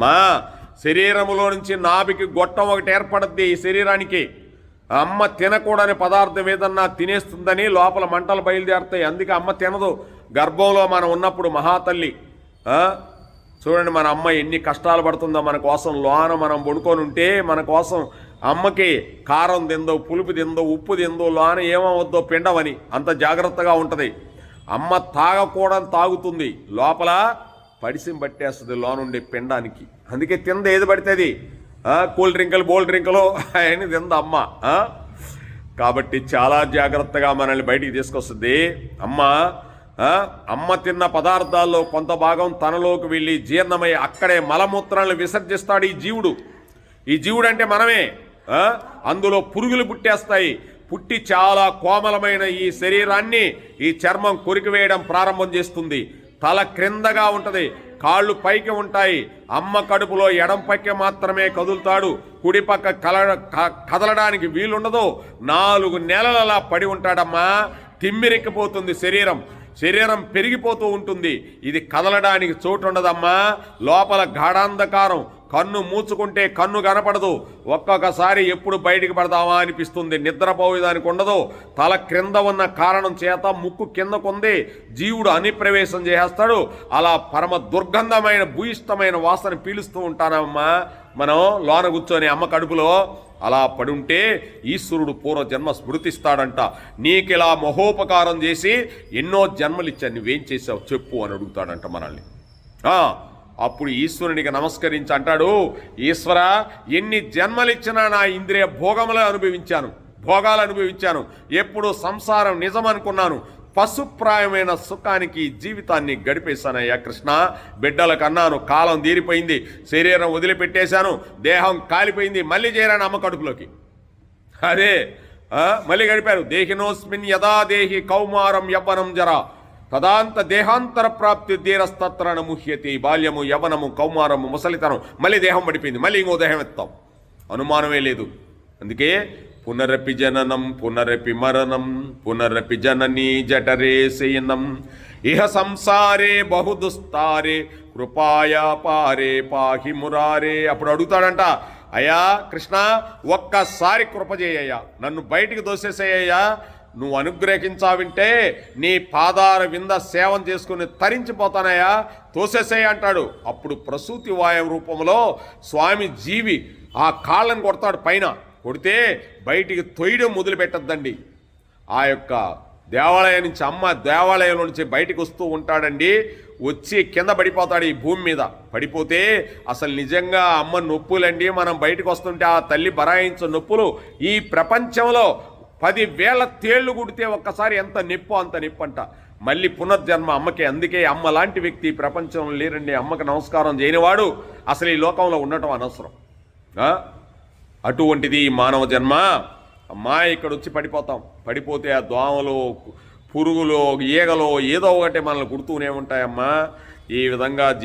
మా శరీరములో నుంచి నాభికి గొట్టం ఒకటి ఏర్పడద్ది ఈ శరీరానికి. అమ్మ తినకూడని పదార్థం ఏదన్నా తినేస్తుందని లోపల మంటలు బయలుదేరుతాయి. అందుకే అమ్మ తినదు. గర్భంలో మనం ఉన్నప్పుడు మహాతల్లి చూడండి మన అమ్మ ఎన్ని కష్టాలు పడుతుందో మన కోసం లోన మనం పడుకొని ఉంటే మన కోసం అమ్మకి కారం తిందో పులుపు తిందో ఉప్పు తిందో లోన ఏమవద్దో పిండమని అంత జాగ్రత్తగా ఉంటుంది. అమ్మ తాగకూడని తాగుతుంది. లోపల పడిసిం పట్టేస్తుంది లోనుండే పిండానికి. అందుకే తింద ఏది పడితే కూల్ డ్రింకులు బోల్ డ్రింకులు అని తింద అమ్మ. ఆ? కాబట్టి చాలా జాగ్రత్తగా మనల్ని బయటికి తీసుకొస్తుంది. అమ్మ అమ్మ తిన్న పదార్థాల్లో కొంత భాగం తనలోకి వెళ్ళి జీర్ణమై అక్కడే మలమూత్రాలను విసర్జిస్తాడు ఈ జీవుడు. ఈ జీవుడు అంటే మనమే అందులో పురుగులు పుట్టేస్తాయి. పుట్టి చాలా కోమలమైన ఈ శరీరాన్ని ఈ చర్మం కొరికివేయడం ప్రారంభం చేస్తుంది. తల క్రిందగా ఉంటుంది. కాళ్ళు పైకి ఉంటాయి. అమ్మ కడుపులో ఎడం పక్క మాత్రమే కదులుతాడు. కుడి పక్క కల క- కదలడానికి వీలుండదు. నాలుగు నెలలలా పడి ఉంటాడమ్మా. తిమ్మిరెక్కిపోతుంది శరీరం. శరీరం పెరిగిపోతూ ఉంటుంది. ఇది కదలడానికి చోటు ఉండదమ్మా లోపల గాఢాంధకారం. కన్ను మూసుకుంటే కన్ను కనపడదు. ఒక్కొక్కసారి ఎప్పుడు బయటికి పడదామా అనిపిస్తుంది. నిద్రపోయేదానికి ఉండదు. తల క్రింద ఉన్న కారణం చేత ముక్కు కిందకుంది. జీవుడు అనిప్రవేశం చేసేస్తాడు అలా పరమ దుర్గంధమైన భూయిష్టమైన వాసన పీలుస్తూ ఉంటానమ్మా. మనం లోన కూర్చొని అమ్మ కడుపులో అలా పడుంటే ఈశ్వరుడు పూర్వజన్మ స్మృతిస్తాడంట. నీకిలా మహోపకారం చేసి ఎన్నో జన్మలిచ్చాను నువ్వేం చేసావు? చెప్పు అని అడుగుతాడంట మనల్ని. అప్పుడు ఈశ్వరునికి నమస్కరించి అంటాడు ఈశ్వర ఎన్ని జన్మలిచ్చినా నా ఇంద్రియ భోగములే అనుభవించాను భోగాలు అనుభవించాను. ఎప్పుడు సంసారం నిజం అనుకున్నాను పశుప్రాయమైన సుఖానికి జీవితాన్ని గడిపేశానయ్యా కృష్ణ. బిడ్డలకు అన్నాను కాలం తీరిపోయింది శరీరం వదిలిపెట్టేశాను దేహం కాలిపోయింది మళ్ళీ చేరాను అమ్మ కడుపులోకి. అదే మళ్ళీ గడిపారు దేహినోస్మిన్ యదా దేహి కౌమారం యవ్వనం జరా. తదాంత దేహాంతర ప్రాప్తి ధీరస్తత్రణ ముహ్యతి బాల్యము యవనము కౌమారము ముసలితనం. మళ్ళీ దేహం పడిపోయింది. మళ్ళీ ఇంకో దేహం ఎత్తాం. అనుమానమే లేదు. అందుకే పునరపి జననం పునరపి మరణం పునరపి జననీ జఠరే శయనం. ఇహ సంసారే బహుదుస్తారే కృపాయా పారే పాహి మురారే అప్పుడు అడుగుతాడంట అయ్యా కృష్ణ ఒక్కసారి కృప చేయ్యా నన్ను బయటికి దోసేసేయ్యా నువ్వు అనుగ్రహించావింటే నీ పాదార వింద సేవం చేసుకుని తరించిపోతానయ్యా. తోసేసేయ అంటాడు. అప్పుడు ప్రసూతి వాయు రూపంలో స్వామి జీవి ఆ కాళ్ళని కొడతాడు పైన. కొడితే బయటికి తొయ్యడం మొదలు పెట్టద్దండి ఆ యొక్క దేవాలయం నుంచి అమ్మ దేవాలయం నుంచి బయటకు వస్తూ ఉంటాడండి. వచ్చి కింద పడిపోతాడు ఈ భూమి మీద. పడిపోతే అసలు నిజంగా అమ్మ నొప్పులండి. మనం బయటకు వస్తుంటే ఆ తల్లి బరాయించే నొప్పులు ఈ ప్రపంచంలో పదివేల తేళ్ళు కుడితే ఒక్కసారి ఎంత నిప్పు అంత నిప్పంట. మళ్ళీ పునర్జన్మ అమ్మకే. అందుకే అమ్మ లాంటి వ్యక్తి ప్రపంచంలో లేరండి. అమ్మకి నమస్కారం చేయనివాడు అసలు ఈ లోకంలో ఉండటం అనవసరం. అటువంటిది మానవ జన్మ. అమ్మా ఇక్కడ వచ్చి పడిపోతాం. పడిపోతే ఆ దోమలు పురుగులు ఈగలు ఏదో ఒకటి మనల్ని కుడుతూనే ఉంటాయమ్మా. ఈ విధంగా జీ